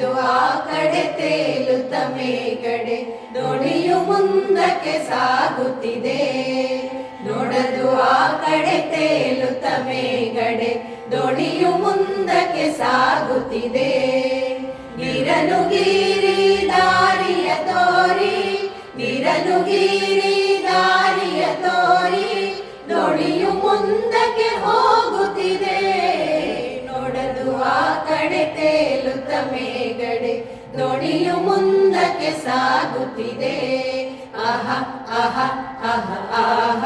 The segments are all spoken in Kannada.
ನೋಡದು ಆ ಕಡೆ ತೇಲುತ್ತ ಕಡೆ ದೋಣಿಯು ಮುಂದಕ್ಕೆ ಸಾಗುತ್ತಿದೆ. ನೋಡದು ಆ ಕಡೆ ತೇಲುತ್ತ ಕಡೆ ದೋಣಿಯು ಮುಂದಕ್ಕೆ ಸಾಗುತ್ತಿದೆ. ನೀರನು ಗೀರಿ, ದಾರಿಯ ತೋರಿ ನೀರನು ಗೀರಿ ಸಾಗುತ್ತಿದೆ ಅಹ ಅಹ ಅಹ ಅಹ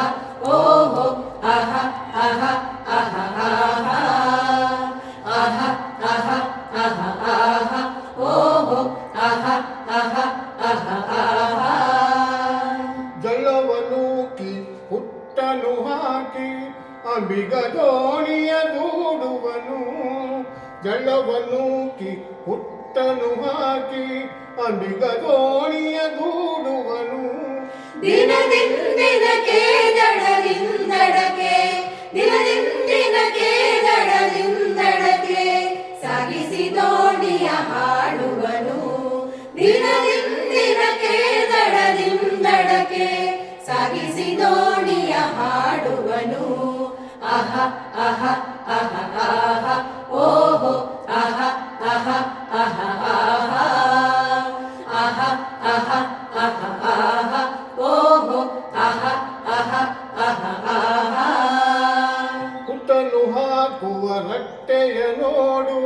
ಓಹೋ ಅಹ ಅಹ ಅಹ ಅಹ ಹುಟ್ಟನು ಹಾಕಿ ಅಂಬಿಗ ದಿನದಿಂದಿನಕ್ಕೆ ದಡದಿಂದಡಕೆ ಸಾಗಿಸಿ ದೋಣಿಯ ಹಾಡುವನು. ಸಾಗಿಸಿ ದೋಣಿಯ ಹಾಡುವನು. ಆಹ ಆಹ ಆಹ ಹಾಕುವ ರಟ್ಟೆಯ ನೋಡು,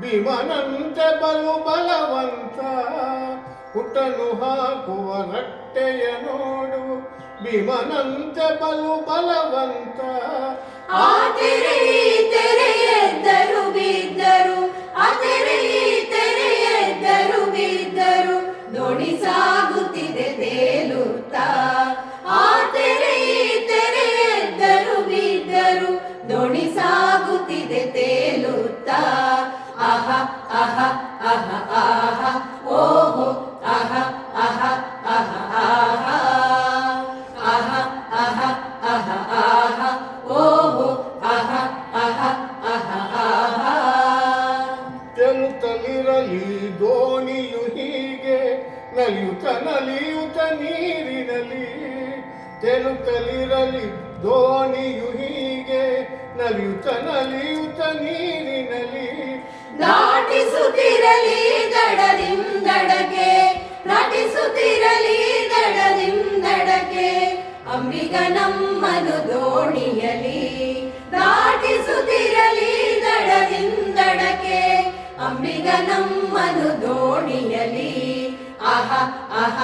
ಭೀಮನಂತೆ ಬಲು ಬಲವಂತ. ಹುಟ್ಟನು ಹಾಕುವ ರಟ್ಟೆಯ ನೋಡು, ಭೀಮನಂತೆ ಬಲು ಬಲವಂತ. ಬಿದ್ದರು, ಆ ತೆರೆ ಈ ಬಿದ್ದರು ದೋಣಿ ನಲಿಯುತ್ತ ನೀರಿನಲಿ ದಾಟಿಸುತ್ತಿರಲಿ ದಡದಿಂದಡಗೆ ನಟಿಸುತ್ತಿರಲಿ ದಡದಿಂದಡಗೆ ಅಂಬಿಗ ನಮ್ಮನು ದೋಣಿಯಲಿ ದಾಟಿಸುತ್ತಿರಲಿ ದಡದಿಂದಡಗೆ ಅಂಬಿಗ ನಮ್ಮನು ದೋಣಿಯಲಿ ಆಹ ಆಹ.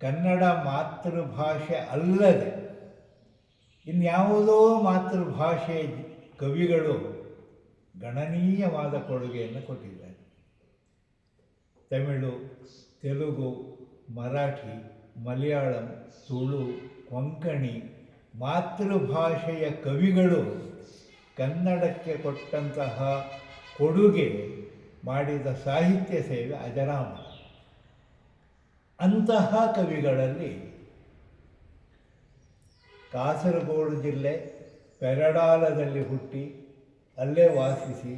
ಕನ್ನಡ ಮಾತೃಭಾಷೆ ಅಲ್ಲದೆ ಇನ್ಯಾವುದೋ ಮಾತೃಭಾಷೆ ಕವಿಗಳು ಗಣನೀಯವಾದ ಕೊಡುಗೆಯನ್ನು ಕೊಟ್ಟಿದ್ದಾರೆ. ತಮಿಳು, ತೆಲುಗು, ಮರಾಠಿ, ಮಲಯಾಳಂ, ತುಳು, ಕೊಂಕಣಿ ಮಾತೃಭಾಷೆಯ ಕವಿಗಳು ಕನ್ನಡಕ್ಕೆ ಕೊಟ್ಟಂತಹ ಕೊಡುಗೆ ಮಾಡಿದ ಸಾಹಿತ್ಯ ಸೇವೆ ಅಜರಾಮರ. ಅಂತಹ ಕವಿಗಳಲ್ಲಿ ಕಾಸರಗೋಡು ಜಿಲ್ಲೆ ಪೆರಡಾಲದಲ್ಲಿ ಹುಟ್ಟಿ ಅಲ್ಲೇ ವಾಸಿಸಿ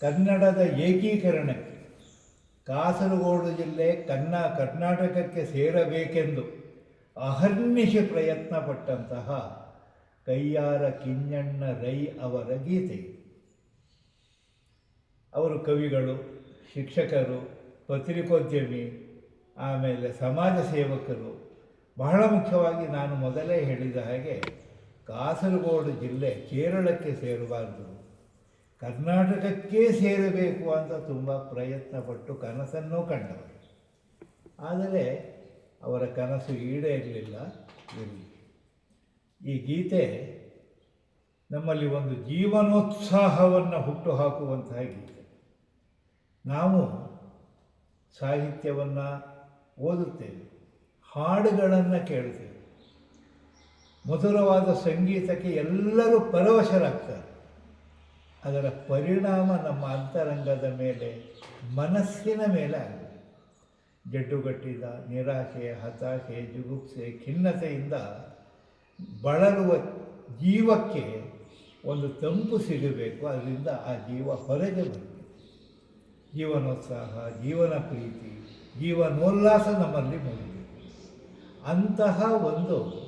ಕನ್ನಡದ ಏಕೀಕರಣಕ್ಕೆ ಕಾಸರಗೋಡು ಜಿಲ್ಲೆ ಕನ್ನ ಕರ್ನಾಟಕಕ್ಕೆ ಸೇರಬೇಕೆಂದು ಅಹರ್ನಿಶಿ ಪ್ರಯತ್ನ ಪಟ್ಟಂತಹ ಕೈಯಾರ ಕಿಂಜಣ್ಣ ರೈ ಅವರ ಗೀತೆ. ಅವರು ಕವಿಗಳು, ಶಿಕ್ಷಕರು, ಪತ್ರಿಕೋದ್ಯಮಿ ಆಮೇಲೆ ಸಮಾಜ ಸೇವಕರು ಬಹಳ ಮುಖ್ಯವಾಗಿ ನಾನು ಮೊದಲೇ ಹೇಳಿದ ಹಾಗೆ ಕಾಸರಗೋಡು ಜಿಲ್ಲೆ ಕೇರಳಕ್ಕೆ ಸೇರಬಾರದು. ಕರ್ನಾಟಕಕ್ಕೇ ಸೇರಬೇಕು ಅಂತ ತುಂಬ ಪ್ರಯತ್ನಪಟ್ಟು ಕನಸನ್ನು ಕಂಡವರು. ಆದರೆ ಅವರ ಕನಸು ಈಡೇರಲಿಲ್ಲ ಇರಲಿ ಈ ಗೀತೆ ನಮ್ಮಲ್ಲಿ ಒಂದು ಜೀವನೋತ್ಸಾಹವನ್ನು ಹುಟ್ಟುಹಾಕುವಂತಹ ಗೀತೆ. ನಾವು ಸಾಹಿತ್ಯವನ್ನು ಓದುತ್ತೇವೆ ಹಾಡುಗಳನ್ನು ಕೇಳ್ತೇವೆ ಮಧುರವಾದ ಸಂಗೀತಕ್ಕೆ ಎಲ್ಲರೂ ಪರವಶರಾಗ್ತಾರೆ. ಅದರ ಪರಿಣಾಮ ನಮ್ಮ ಅಂತರಂಗದ ಮೇಲೆ, ಮನಸ್ಸಿನ ಮೇಲೆ ಆಗಿದೆ. ಜಡ್ಡುಗಟ್ಟಿದ, ನಿರಾಶೆ, ಹತಾಶೆ, ಜುಗುಪ್ಸೆ, ಖಿನ್ನತೆಯಿಂದ ಬಳಲುವ ಜೀವಕ್ಕೆ ಒಂದು ತಂಪು ಸಿಗಬೇಕು. ಅದರಿಂದ ಆ ಜೀವ ಹೊರಗೆ ಬರಬೇಕು. ಜೀವನೋತ್ಸಾಹ, ಜೀವನ ಪ್ರೀತಿ ಜೀವನೋಲ್ಲಾಸ ನಮ್ಮಲ್ಲಿ ಮೂಡಿದೆ. ಅಂತಹ ಒಂದು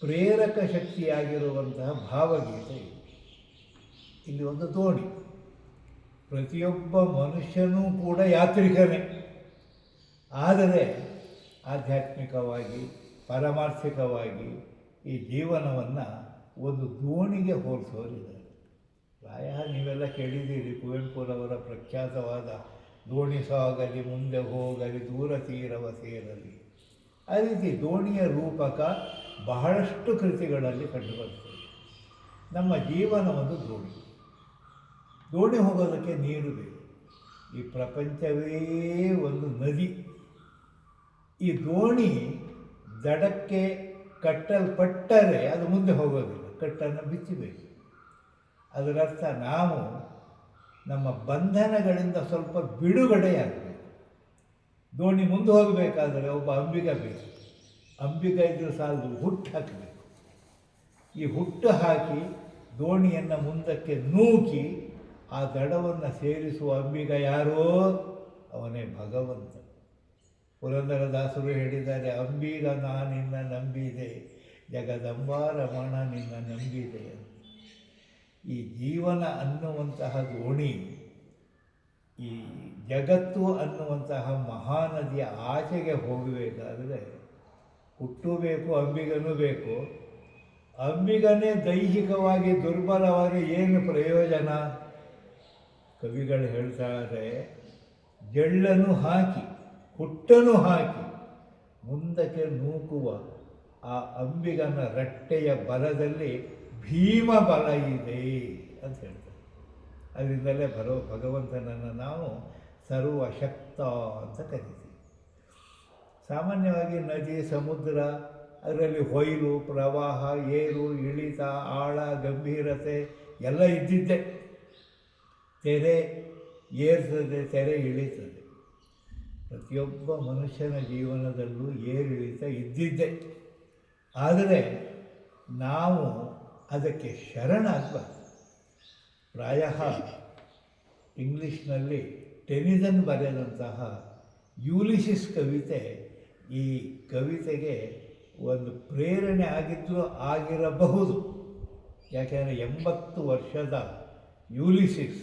ಪ್ರೇರಕ ಶಕ್ತಿಯಾಗಿರುವಂತಹ ಭಾವಗೀತೆ ಇದು. ಇಲ್ಲಿ ಒಂದು ದೋಣಿ ಪ್ರತಿಯೊಬ್ಬ ಮನುಷ್ಯನೂ ಕೂಡ ಯಾತ್ರಿಕನೇ. ಆದರೆ ಆಧ್ಯಾತ್ಮಿಕವಾಗಿ, ಪರಮಾರ್ಥಿಕವಾಗಿ ಈ ಜೀವನವನ್ನು ಒಂದು ದೋಣಿಗೆ ಹೋಲಿಸೋರಿದ್ದಾರೆ. ಪ್ರಾಯ ನೀವೆಲ್ಲ ಕೇಳಿದ್ದೀರಿ ಕುವೆಂಪುರವರ ಪ್ರಖ್ಯಾತವಾದ ದೋಣಿ ಸಾಗಲಿ ಮುಂದೆ ಹೋಗಲಿ, ದೂರ ತೀರವ ಸೇರಲಿ. ಆ ರೀತಿ ದೋಣಿಯ ರೂಪಕ ಬಹಳಷ್ಟು ಕೃತಿಗಳಲ್ಲಿ ಕಂಡುಬರ್ತದೆ. ನಮ್ಮ ಜೀವನ ಒಂದು ದೋಣಿ. ದೋಣಿ ಹೋಗೋದಕ್ಕೆ ನೀರು ಬೇಕು. ಈ ಪ್ರಪಂಚವೇ ಒಂದು ನದಿ. ಈ ದೋಣಿ ದಡಕ್ಕೆ ಕಟ್ಟಲ್ಪಟ್ಟರೆ ಅದು ಮುಂದೆ ಹೋಗೋದಿಲ್ಲ. ಕಟ್ಟನ್ನು ಬಿಚ್ಚಬೇಕು. ಅದರರ್ಥ ನಾವು ನಮ್ಮ ಬಂಧನಗಳಿಂದ ಸ್ವಲ್ಪ ಬಿಡುಗಡೆಯಾಗಬೇಕು. ದೋಣಿ ಮುಂದೆ ಹೋಗಬೇಕಾದರೆ ಒಬ್ಬ ಅಂಬಿಗ ಬೇಕು. ಅಂಬಿಗ ಇದ್ರೆ ಸಾಲದು ಹುಟ್ಟು ಹಾಕಬೇಕು. ಈ ಹುಟ್ಟು ಹಾಕಿ ದೋಣಿಯನ್ನು ಮುಂದಕ್ಕೆ ನೂಕಿ ಆ ದಡವನ್ನು ಸೇರಿಸುವ ಅಂಬಿಗ ಯಾರೋ? ಅವನೇ ಭಗವಂತ. ಪುರಂದರದಾಸರು ಹೇಳಿದ್ದಾರೆ, ಅಂಬಿಗ ನಾ ನಿನ್ನ ನಂಬಿದೆ, ಜಗದಂಬಾರಮಣ ನಿನ್ನ ನಂಬಿದೆ ಅಂತ. ಈ ಜೀವನ ಅನ್ನುವಂತಹ ದೋಣಿ ಈ ಜಗತ್ತು ಅನ್ನುವಂತಹ ಮಹಾನದಿಯ ಆಚೆಗೆ ಹೋಗಬೇಕಾದರೆ ಹುಟ್ಟು ಬೇಕು, ಅಂಬಿಗನೂ ಬೇಕು. ಅಂಬಿಗನೇ ದೈಹಿಕವಾಗಿ ದುರ್ಬಲವಾಗಿ ಏನು ಪ್ರಯೋಜನ? ಕವಿಗಳು ಹೇಳ್ತಾರೆ ಜಳ್ಳನ್ನು ಹಾಕಿ, ಹುಟ್ಟನ್ನು ಹಾಕಿ, ಮುಂದಕ್ಕೆ ನೂಕುವ ಆ ಅಂಬಿಗನ ರಟ್ಟೆಯ ಬಲದಲ್ಲಿ ಭೀಮ ಬಲ ಇದೆ ಅಂತ ಹೇಳ್ತಾರೆ. ಅದರಿಂದಲೇ ಬರೋ ಭಗವಂತನನ್ನು ನಾವು ಸರ್ವಶಕ್ತ ಅಂತ ಕರಿತೀವಿ. ಸಾಮಾನ್ಯವಾಗಿ ನದಿ, ಸಮುದ್ರ, ಅದರಲ್ಲಿ ಹೊಯ್ಲು, ಪ್ರವಾಹ, ಏರು, ಇಳಿತ, ಆಳ, ಗಂಭೀರತೆ ಎಲ್ಲ ಇದ್ದಿದ್ದೆ. ತೆರೆ ಏರ್ತದೆ, ತೆರೆ ಇಳಿತದೆ. ಪ್ರತಿಯೊಬ್ಬ ಮನುಷ್ಯನ ಜೀವನದಲ್ಲೂ ಏರಿಳಿತ ಇದ್ದಿದ್ದೆ. ಆದರೆ ನಾವು ಅದಕ್ಕೆ ಶರಣಾಗಬಾರ್ದು ಪ್ರಾಯ ಇಂಗ್ಲೀಷ್ನಲ್ಲಿ ಟೆನಿಸನ್ ಬರೆದಂತಹ ಯೂಲಿಸಿಸ್ ಕವಿತೆ ಈ ಕವಿತೆಗೆ ಒಂದು ಪ್ರೇರಣೆ ಆಗಿದ್ದು ಆಗಿರಬಹುದು. ಯಾಕೆಂದರೆ ಎಂಬತ್ತು ವರ್ಷದ ಯೂಲಿಸಿಸ್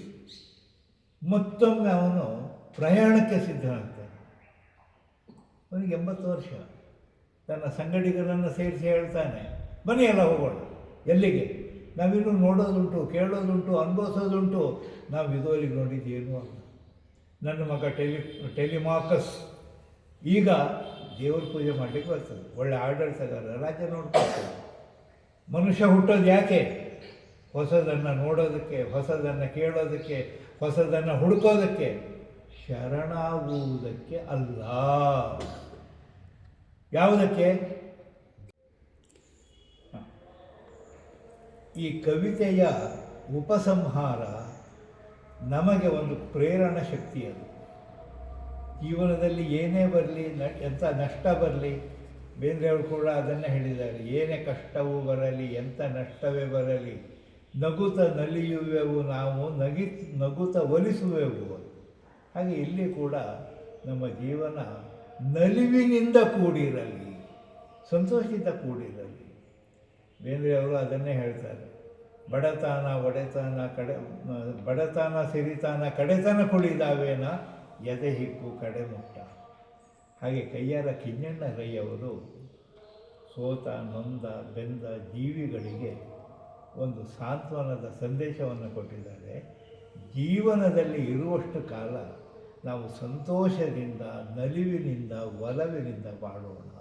ಮತ್ತೊಮ್ಮೆ ಅವನು ಪ್ರಯಾಣಕ್ಕೆ ಸಿದ್ಧನಾಗ್ತಾನೆ. ಅವನಿಗೆ ಎಂಬತ್ತು ವರ್ಷ. ತನ್ನ ಸಂಗಡಿಗರನ್ನು ಸೇರಿಸಿ ಹೇಳ್ತಾನೆ, ಬನ್ನಿ ಎಲ್ಲ ಹೋಗೋಣ. ಎಲ್ಲಿಗೆ? ನಾವಿನ್ನು ನೋಡೋದುಂಟು, ಕೇಳೋದುಂಟು, ಅನುಭವಿಸೋದುಂಟು. ನಾವು ಇದುವರೆಗೆ ನೋಡಿದ್ದೇನು ಅಂತ ನನ್ನ ಮಗ ಟೆಲಿ, ಟೆಲಿಮಾಕಸ್. ಈಗ ದೇವ್ರ ಪೂಜೆ ಮಾಡಲಿಕ್ಕೆ ಬರ್ತದೆ. ಒಳ್ಳೆ ಆಡಳಿತಗಾರ ರಾಜ್ಯ ನೋಡ್ಕೊಳ್ತಾರೆ. ಮನುಷ್ಯ ಹುಟ್ಟೋದು ಯಾಕೆ? ಹೊಸದನ್ನು ನೋಡೋದಕ್ಕೆ, ಹೊಸದನ್ನು ಕೇಳೋದಕ್ಕೆ, ಹೊಸದನ್ನು ಹುಡುಕೋದಕ್ಕೆ. ಶರಣಾಗುವುದಕ್ಕೆ ಅಲ್ಲ. ಯಾವುದಕ್ಕೆ? ಈ ಕವಿತೆಯ ಉಪಸಂಹಾರ ನಮಗೆ ಒಂದು ಪ್ರೇರಣ ಶಕ್ತಿ ಅದು. ಜೀವನದಲ್ಲಿ ಏನೇ ಬರಲಿ, ನ, ಎಂಥ ನಷ್ಟ ಬರಲಿ ಬೇಂದ್ರೆಯವರು ಕೂಡ ಅದನ್ನೇ ಹೇಳಿದ್ದಾರೆ. ಏನೇ ಕಷ್ಟವೂ ಬರಲಿ, ಎಂಥ ನಷ್ಟವೇ ಬರಲಿ, ನಗುತ ನಲಿಯುವೆವು ನಾವು, ನಗಿ, ನಗುತ ಒಲಿಸುವೆವು. ಹಾಗೆ ಇಲ್ಲಿ ಕೂಡ ನಮ್ಮ ಜೀವನ ನಲಿವಿನಿಂದ ಕೂಡಿರಲಿ, ಸಂತೋಷದಿಂದ ಕೂಡಿರಲಿ. ಬೇಂದ್ರೆಯವರು ಅದನ್ನೇ ಹೇಳ್ತಾರೆ. ಬಡತನ, ಒಡೆತನ, ಕಡೆ, ಬಡತನ, ಸಿರಿತನ, ಕಡೆತನ ಕುಳಿದಾವೇನ? ಎದೆ ಹಿಕ್ಕು, ಕಡೆ ಮುಟ್ಟ. ಹಾಗೆ ಕೈಯಾರ ಕಿಞಣ್ಣರಯ್ಯವರು ಸೋತ, ನೊಂದ, ಬೆಂದ ಜೀವಿಗಳಿಗೆ ಒಂದು ಸಾಂತ್ವನದ ಸಂದೇಶವನ್ನು ಕೊಟ್ಟಿದ್ದಾರೆ. ಜೀವನದಲ್ಲಿ ಇರುವಷ್ಟು ಕಾಲ ನಾವು ಸಂತೋಷದಿಂದ, ನಲಿವಿನಿಂದ, ಒಲವಿನಿಂದ ಬಾಳೋಣ.